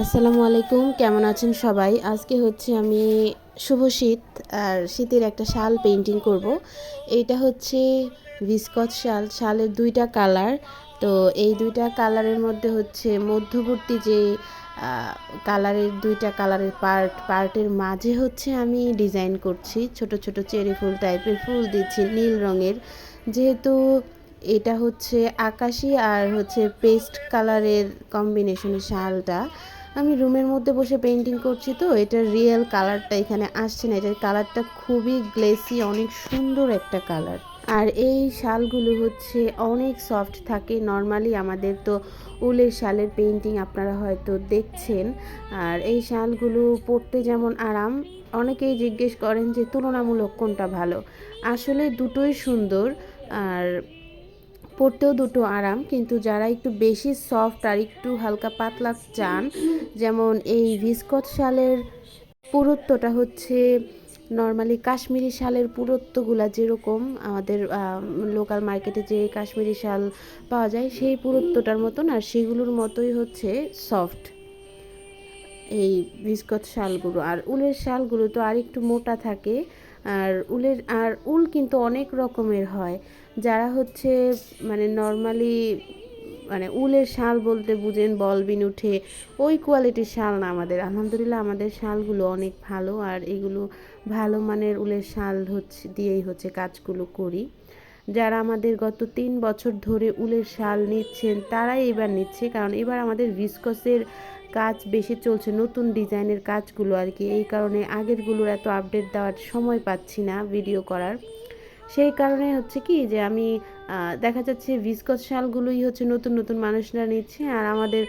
আসসালামু আলাইকুম, কেমন আছেন সবাই? আজকে হচ্ছে আমি শুভ শীত আর শীতের একটা শাল পেন্টিং করব। এইটা হচ্ছে ভিসকচ শাল। শালের দুইটা কালার তো এই দুইটা কালারের মধ্যে হচ্ছে মধ্যবর্তী যে কালারের দুইটা কালারের পার্ট পার্টের মাঝে হচ্ছে আমি ডিজাইন করছি। ছোট ছোট চেরি ফুল টাইপের ফুল দিচ্ছি নীল রঙের। যেহেতু এটা হচ্ছে আকাশি আর হচ্ছে পেস্ট কালারের কম্বিনেশনের শালটা। আমি রুমের মধ্যে বসে পেন্টিং করছি তো, এটার রিয়েল কালারটা এখানে আসছে না। এটার কালারটা খুবই গ্লেসি অনেক সুন্দর একটা কালার আর এই শালগুলো হচ্ছে অনেক সফট থাকে। নর্মালি আমাদের তো উলের শালের পেন্টিং আপনারা হয়তো দেখছেন। আর এই শালগুলো পরতে যেমন আরাম, অনেকেই জিজ্ঞেস করেন যে তুলনামূলক কোনটা ভালো? আসলে দুটোই সুন্দর। আর পরতেও দুটো আরাম, কিন্তু যারা একটু বেশি সফট আর একটু হালকা পাতলা চান, যেমন এই ভিসকট শালের পুরুত্বটা হচ্ছে নর্মালি কাশ্মীরি শালের পুরুত্বগুলা যেরকম আমাদের লোকাল মার্কেটে যে কাশ্মীরি শাল পাওয়া যায়, সেই পুরুত্বটার মতন আর সেগুলোর মতোই হচ্ছে সফট এই ভিসকট শালগুলো। আর উলের শালগুলো তো আর একটু মোটা থাকে আর উলের, আর উল কিন্তু অনেক রকমের হয়। যারা হচ্ছে মানে নর্মালি মানে উলের শাল বলতে বুঝেন বলবিন উঠে, ওই কোয়ালিটির শাল না আমাদের। আলহামদুলিল্লাহ আমাদের শালগুলো অনেক ভালো, আর এগুলো ভালো মানের উলের শাল হচ্ছে, দিয়েই হচ্ছে কাজগুলো করি। যারা আমাদের গত তিন বছর ধরে উলের শাল নিচ্ছেন, তারাই এবার নিচ্ছে, কারণ এবার আমাদের ভিসকসের কাজ বেশি চলছে, নতুন ডিজাইনের কাজগুলো আর কি। এই কারণে আগেরগুলোর এত আপডেট দেওয়ার সময় পাচ্ছি না ভিডিও করার। সেই কারণে হচ্ছে কি যে আমি দেখা যাচ্ছে ভিসকস শালগুলোই হচ্ছে নতুন নতুন মানুষরা নিচ্ছে আর আমাদের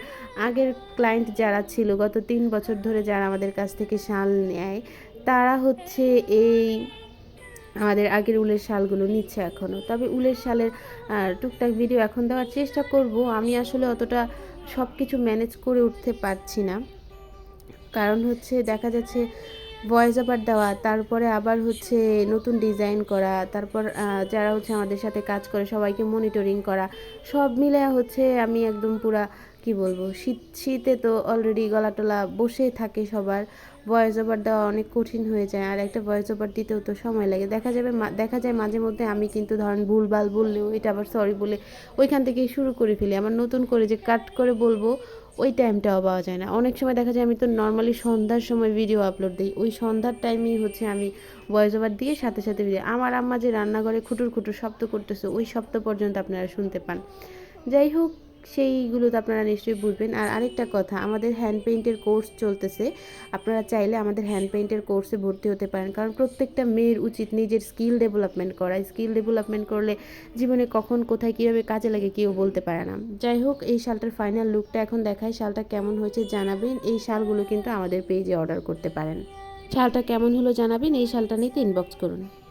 আগের ক্লায়েন্ট যারা ছিল, গত তিন বছর ধরে যারা আমাদের কাছ থেকে শাল নেয়, তারা হচ্ছে এই আমাদের আগের উলের শালগুলো নিচ্ছে এখনও তবে উলের শালের টুকটাক ভিডিও এখন দেওয়ার চেষ্টা করব। আমি আসলে অতটা সব কিছু ম্যানেজ করে উঠতে পারছি না। কারণ হচ্ছে দেখা যাচ্ছে ভয়েস ওভার দেওয়া, তারপরে আবার হচ্ছে নতুন ডিজাইন করা, তারপর যারা হচ্ছে আমাদের সাথে কাজ করে, সবাইকে মনিটরিং করা, সব মিলে হচ্ছে আমি একদম পুরা, কি বলব, শীত, শীতে তো অলরেডি গলাটলা বসে থাকে সবার ভয়েস ওভার দেওয়া অনেক কঠিন হয়ে যায়, আর একটা ভয়েস ওভার দিতেও তো সময় লাগে। দেখা যাবে দেখা যায় মাঝে মধ্যে আমি কিন্তু ধরেন ভুলভাল বললেও, এটা আবার সরি বলে ওইখান থেকে শুরু করে ফেলি। আমার নতুন করে যে কাট করে বলব ওই টাইমটাও পাওয়া যায় না। অনেক সময় দেখা যায় আমি তো নর্মালি সন্ধ্যার সময় ভিডিও আপলোড দিই। ওই সন্ধ্যার টাইমেই হচ্ছে আমি ভয়েস ওভার দিয়ে সাথে সাথে ভিডিও আমার আম্মা যে রান্নাঘরে খুটুর খুটুর শব্দ করতেছে, ওই শব্দ পর্যন্ত আপনারা শুনতে পান। যাই হোক সেইগুলো তো আপনারা নিশ্চয়ই বুঝবেন। আর আরেকটা কথা, আমাদের হ্যান্ড পেইন্টের কোর্স চলতেছে। আপনারা চাইলে আমাদের হ্যান্ড পেইন্টের কোর্সে ভর্তি হতে পারেন। কারণ প্রত্যেকটা মেয়ের উচিত নিজের স্কিল ডেভেলপমেন্ট করা। স্কিল ডেভেলপমেন্ট করলে জীবনে কখন, কোথায়, কীভাবে কাজে লাগে কেউ বলতে পারে না। যাই হোক, এই শালটার ফাইনাল লুকটা এখন দেখায় শালটা কেমন হয়েছে জানাবেন। এই শালগুলো কিন্তু আমাদের পেজে অর্ডার করতে পারেন। শালটা কেমন হলো জানাবেন? এই শালটা নিতে ইনবক্স করুন।